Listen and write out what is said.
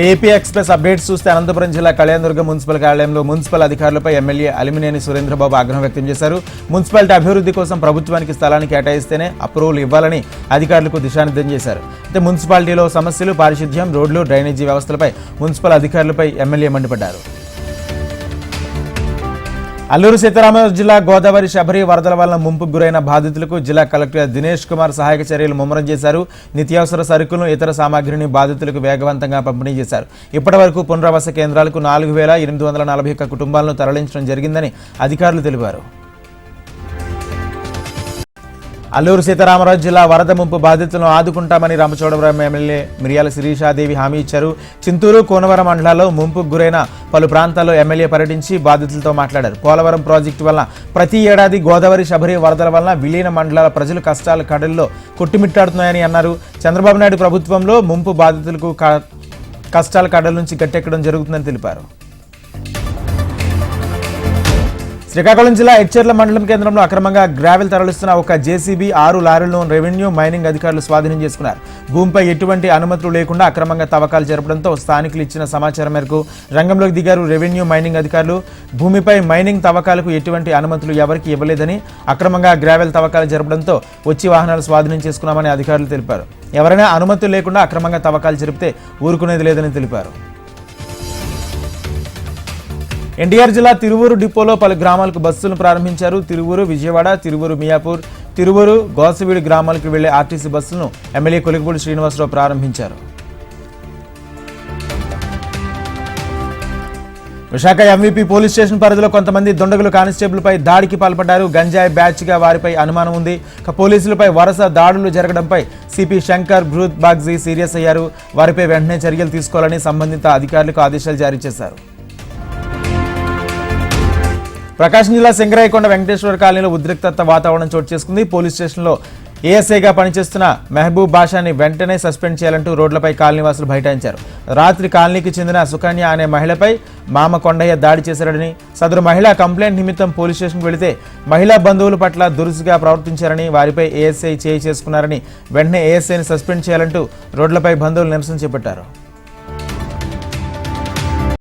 AP express updates చూస్తే అనంతపురం జిల్లా Kalyandurgam municipal కార్యాలయంలో మున్సిపల్ అధికారులపై ఎమ్మెల్యే అలిమినేని సురేంద్రబాబు ఆగ్రహం వ్యక్తం చేశారు. మున్సిపాలిటీ అభివృద్ధి కోసం ప్రభుత్వానికి స్థలాన్ని కేటాయిస్తేనే అప్రూవల్ ఇవ్వాలని అధికారులకు దిశానిర్దేశం చేశారు. అయితే మున్సిపాలిటీలో సమస్యలు పారిశుధ్యం రోడ్లు డ్రైనేజీ వ్యవస్థలపై మున్సిపల్ అధికారులపై ఎమ్మెల్యే మండిపడ్డారు. అల్లూరు సీతారామరాజు జిల్లా గోదావరి శబరి వరదల వలన ముంపుకు గురైన బాధితులకు జిల్లా కలెక్టర్ దినేష్ కుమార్ సహాయక చర్యలు ముమ్మరం చేశారు. నిత్యావసర సరుకులను ఇతర సామాగ్రిని బాధితులకు వేగవంతంగా పంపిణీ చేశారు. ఇప్పటి వరకు పునరావాస కేంద్రాలకు నాలుగు వేల ఎనిమిది వందల నలభై ఒక్క కుటుంబాలను తరలించడం జరిగిందని అధికారులు తెలిపారు. అల్లూరు సీతారామరాజు జిల్లా వరద ముంపు బాధితులను ఆదుకుంటామని రామచోడవరం ఎమ్మెల్యే మిరియాల శిరీషాదేవి హామీ ఇచ్చారు. చింతూరు కోనవరం మండలాల్లో ముంపుకు గురైన పలు ప్రాంతాల్లో ఎమ్మెల్యే పర్యటించి బాధితులతో మాట్లాడారు. పోలవరం ప్రాజెక్టు వల్ల ప్రతి ఏడాది గోదావరి శబరి వరదల వలన విలీన మండలాల ప్రజలు కష్టాల కడల్లో కొట్టుమిట్టాడుతున్నాయని అన్నారు. చంద్రబాబు నాయుడు ప్రభుత్వంలో ముంపు బాధితులకు క- కష్టాల కడల నుంచి గట్టెక్కడం జరుగుతుందని తెలిపారు. శ్రీకాకుళం జిల్లా ఎడ్చర్ల మండలం కేంద్రంలో అక్రమంగా గ్రావెల్ తరలిస్తున్న ఒక జేసీబీ ఆరు లారీలను రెవెన్యూ మైనింగ్ అధికారులు స్వాధీనం చేసుకున్నారు. భూమిపై ఎటువంటి అనుమతులు లేకుండా అక్రమంగా తవ్వకాలు జరపడంతో స్థానికులు ఇచ్చిన సమాచారం మేరకు రంగంలోకి దిగారు రెవెన్యూ మైనింగ్ అధికారులు. భూమిపై మైనింగ్ తవ్వకాలకు ఎటువంటి అనుమతులు ఎవరికి ఇవ్వలేదని అక్రమంగా గ్రావెల్ తవ్వకాలు జరపడంతో వచ్చి వాహనాలు స్వాధీనం చేసుకున్నామని అధికారులు తెలిపారు. ఎవరైనా అనుమతులు లేకుండా అక్రమంగా తవ్వకాలు జరిపితే ఊరుకునేది లేదని తెలిపారు. ఎన్టీఆర్ జిల్లా తిరువూరు డిపోలో పలు గ్రామాలకు బస్సులను ప్రారంభించారు. తిరువూరు విజయవాడ తిరువూరు మియాపూర్ తిరువూరు గోసవీడి గ్రామాలకు వెళ్ళే ఆర్టీసీ బస్సులను ఎమ్మెల్యే కొలిగిపూడి శ్రీనివాసరావు ప్రారంభించారు. విశాఖ ఎంవీపీ పోలీస్ స్టేషన్ పరిధిలో కొంతమంది దొండగులు కానిస్టేబుల్పై దాడికి పాల్పడ్డారు. గంజాయి బ్యాచ్గా వారిపై అనుమానం ఉంది. పోలీసులపై వరుస దాడులు జరగడంపై CP Shankhabrata Bagchi serious అయ్యారు. వారిపై వెంటనే చర్యలు తీసుకోవాలని సంబంధిత అధికారులకు ఆదేశాలు జారీ చేశారు. ప్రకాశం జిల్లా సింగరాయకొండ వెంకటేశ్వర కాలనీలో ఉద్రిక్తత వాతావరణం చోటు చేసుకుంది. పోలీస్ స్టేషన్లో ఏఎస్ఐగా పనిచేస్తున్న మెహబూబ్ బాషాని వెంటనే సస్పెండ్ చేయాలంటూ రోడ్లపై కాలనీవాసులు బైఠాయించారు. రాత్రి కాలనీకి చెందిన సుకన్య అనే మహిళపై మామ కొండయ్య దాడి చేశారని సదరు మహిళ కంప్లైంట్ నిమిత్తం పోలీస్ స్టేషన్కు వెళితే మహిళా బంధువుల పట్ల దురుసుగా ప్రవర్తించారని వారిపై ఏఎస్ఐ చేయి చేసుకున్నారని వెంటనే ఏఎస్ఐని సస్పెండ్ చేయాలంటూ రోడ్లపై బంధువులు నిరసన చేపట్టారు.